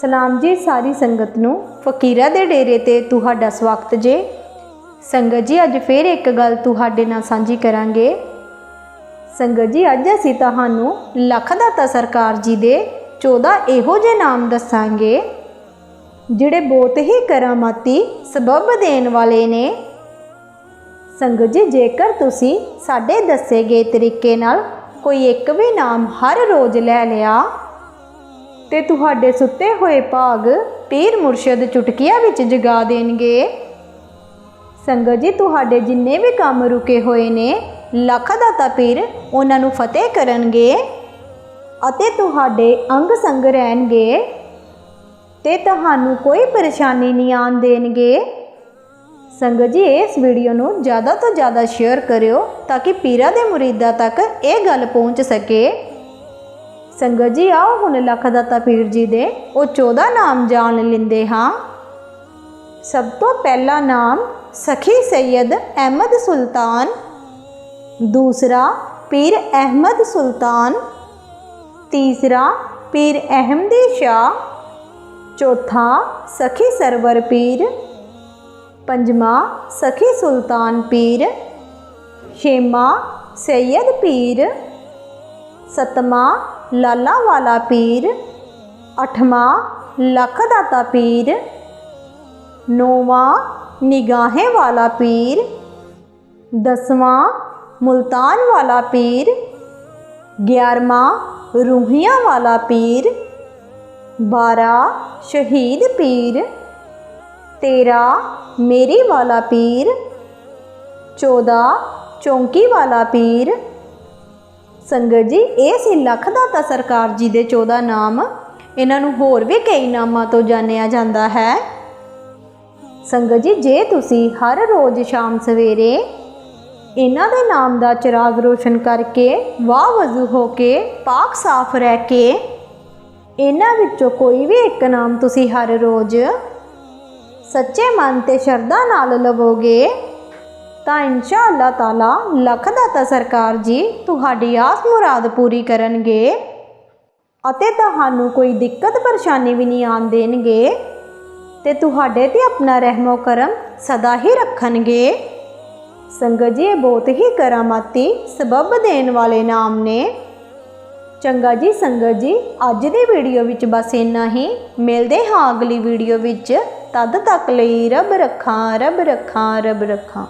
ਸਲਾਮ ਜੀ ਸਾਰੀ ਸੰਗਤ ਨੂੰ। ਫਕੀਰਾ ਦੇ ਡੇਰੇ ਤੇ ਤੁਹਾਡਾ ਸਵਾਗਤ ਜੇ। ਸੰਗਤ ਜੀ, ਅੱਜ ਫੇਰ ਇੱਕ ਗੱਲ ਤੁਹਾਡੇ ਨਾਲ ਸਾਂਝੀ ਕਰਾਂਗੇ। ਸੰਗਤ ਜੀ, ਅੱਜ ਅਸੀਂ ਤੁਹਾਨੂੰ ਲੱਖ ਦਾਤਾ ਸਰਕਾਰ ਜੀ ਦੇ 14 ਇਹੋ ਜਿਹੇ ਨਾਮ ਦੱਸਾਂਗੇ, ਜਿਹੜੇ ਬਹੁਤ ਹੀ ਕਰਾਮਾਤੀ ਸਬਬ ਦੇਣ ਵਾਲੇ ਨੇ। ਸੰਗਤ ਜੀ, ਜੇਕਰ ਤੁਸੀਂ ਸਾਡੇ ਦੱਸੇ ਗਏ ਤਰੀਕੇ ਨਾਲ ਕੋਈ ਇੱਕ ਵੀ ਨਾਮ ਹਰ ਰੋਜ਼ ਲੈ ਲਿਆ ਤੇ ਤੁਹਾਡੇ ਸੁੱਤੇ ਹੋਏ ਭਾਗ ਪੀਰ ਮੁਰਸ਼ਿਦ ਚੁਟਕੀਆਂ ਵਿੱਚ ਜਗਾ ਦੇਣਗੇ। ਸੰਗਤ ਜੀ, ਤੁਹਾਡੇ ਜਿੰਨੇ ਵੀ ਕੰਮ ਰੁਕੇ ਹੋਏ ਨੇ, ਲੱਖ ਦਾਤਾ ਪੀਰ ਉਹਨਾਂ ਨੂੰ ਫਤਿਹ ਕਰਨਗੇ ਅਤੇ ਤੁਹਾਡੇ ਅੰਗ ਸੰਗ ਰਹਿਣਗੇ ਤੇ ਤੁਹਾਨੂੰ ਕੋਈ ਪਰੇਸ਼ਾਨੀ ਨਹੀਂ ਆਣ ਦੇਣਗੇ। ਸੰਗਤ ਜੀ, ਇਸ ਵੀਡੀਓ ਨੂੰ ਜ਼ਿਆਦਾ ਤੋਂ ਜ਼ਿਆਦਾ ਸ਼ੇਅਰ ਕਰਿਓ ਤਾਂ ਕਿ ਪੀਰਾਂ ਦੇ ਮੁਰੀਦਾਂ ਤੱਕ ਇਹ ਗੱਲ ਪਹੁੰਚ ਸਕੇ। ਸੰਗਤ ਜੀ ਆਓ, ਹੁਣ ਲੱਖ ਦਾਤਾ ਪੀਰ ਜੀ ਦੇ ਉਹ 14 ਨਾਮ ਜਾਣ ਲੈਂਦੇ ਹਾਂ। ਸਭ ਤੋਂ ਪਹਿਲਾ ਨਾਮ ਸਖੀ ਸੈਯਦ ਅਹਿਮਦ ਸੁਲਤਾਨ, ਦੂਸਰਾ ਪੀਰ ਅਹਿਮਦ ਸੁਲਤਾਨ, ਤੀਸਰਾ ਪੀਰ ਅਹਿਮਦੀ ਸ਼ਾਹ, ਚੌਥਾ ਸਖੀ ਸਰਵਰ ਪੀਰ, ਪੰਜਵਾਂ ਸਖੀ ਸੁਲਤਾਨ ਪੀਰ, ਛੇਵਾਂ ਸੈਦ ਪੀਰ, ਸਤਵਾਂ ਲਾਲਾ ਵਾਲਾ ਪੀਰ, ਅਠਵਾਂ ਲੱਖ ਦਾਤਾ ਪੀਰ, ਨੌਵਾਂ ਨਿਗਾਹੇ ਵਾਲਾ ਪੀਰ, ਦਸਵਾਂ ਮੁਲਤਾਨ ਵਾਲਾ ਪੀਰ, ਗਿਆਰਵਾਂ ਰੂਹੀਆਂ ਵਾਲਾ ਪੀਰ, ਬਾਰਾਂ ਸ਼ਹੀਦ ਪੀਰ, ਤੇਰਾਂ ਮੇਰੀ ਵਾਲਾ ਪੀਰ, ਚੌਦਾਂ ਚੌਂਕੀ ਵਾਲਾ ਪੀਰ ਸੰਗਤ ਜੀ, ਇਹ ਸੀ ਲੱਖ ਦਾਤਾ ਸਰਕਾਰ ਜੀ ਦੇ 14 ਨਾਮ, ਇਹਨਾਂ ਨੂੰ ਹੋਰ ਵੀ ਕਈ ਨਾਮਾਂ ਤੋਂ ਜਾਣਿਆ ਜਾਂਦਾ ਹੈ। ਸੰਗਤ ਜੀ, ਜੇ ਤੁਸੀਂ ਹਰ ਰੋਜ਼ ਸ਼ਾਮ ਸਵੇਰੇ ਇਹਨਾਂ ਦੇ ਨਾਮ ਦਾ ਚਿਰਾਗ ਰੋਸ਼ਨ ਕਰਕੇ, ਵਾਹ ਵਜ਼ੂ ਹੋ ਕੇ, ਪਾਕ ਸਾਫ਼ ਰਹਿ ਕੇ, ਇਹਨਾਂ ਵਿੱਚੋਂ ਕੋਈ ਵੀ ਇੱਕ ਨਾਮ ਤੁਸੀਂ ਹਰ ਰੋਜ਼ ਸੱਚੇ ਮਨ ਤੇ ਸ਼ਰਧਾ ਨਾਲ ਲਵੋਗੇ ਤਾਂ ਇਨਸ਼ਾ ਅੱਲਾਹ ਤਾਲਾ ਲੱਖ ਦਾਤਾ ਸਰਕਾਰ ਜੀ ਤੁਹਾਡੀ ਆਸ ਮੁਰਾਦ ਪੂਰੀ ਕਰਨਗੇ ਅਤੇ ਤੁਹਾਨੂੰ ਕੋਈ ਦਿੱਕਤ ਪਰੇਸ਼ਾਨੀ ਵੀ ਨਹੀਂ ਆਣ ਦੇਣਗੇ ਤੇ ਤੁਹਾਡੇ ਤੇ ਆਪਣਾ ਰਹਿਮੋ ਕਰਮ ਸਦਾ ਹੀ ਰੱਖਣਗੇ। ਸੰਗਤ ਜੀ, ਇਹ ਬਹੁਤ ਹੀ ਕਰਾਮਾਤੀ ਸਬਬ ਦੇਣ ਵਾਲੇ ਨਾਮ ਨੇ। ਚੰਗਾ ਜੀ, ਸੰਗਤ ਜੀ, ਅੱਜ ਦੀ ਵੀਡੀਓ ਵਿੱਚ ਬਸ ਇੰਨਾ ਹੀ। ਮਿਲਦੇ ਹਾਂ ਅਗਲੀ ਵੀਡੀਓ ਵਿੱਚ। ਤਦ ਤੱਕ ਲਈ ਰੱਬ ਰੱਖਾਂ ਰੱਬ ਰੱਖਾਂ ਰੱਬ ਰੱਖਾਂ।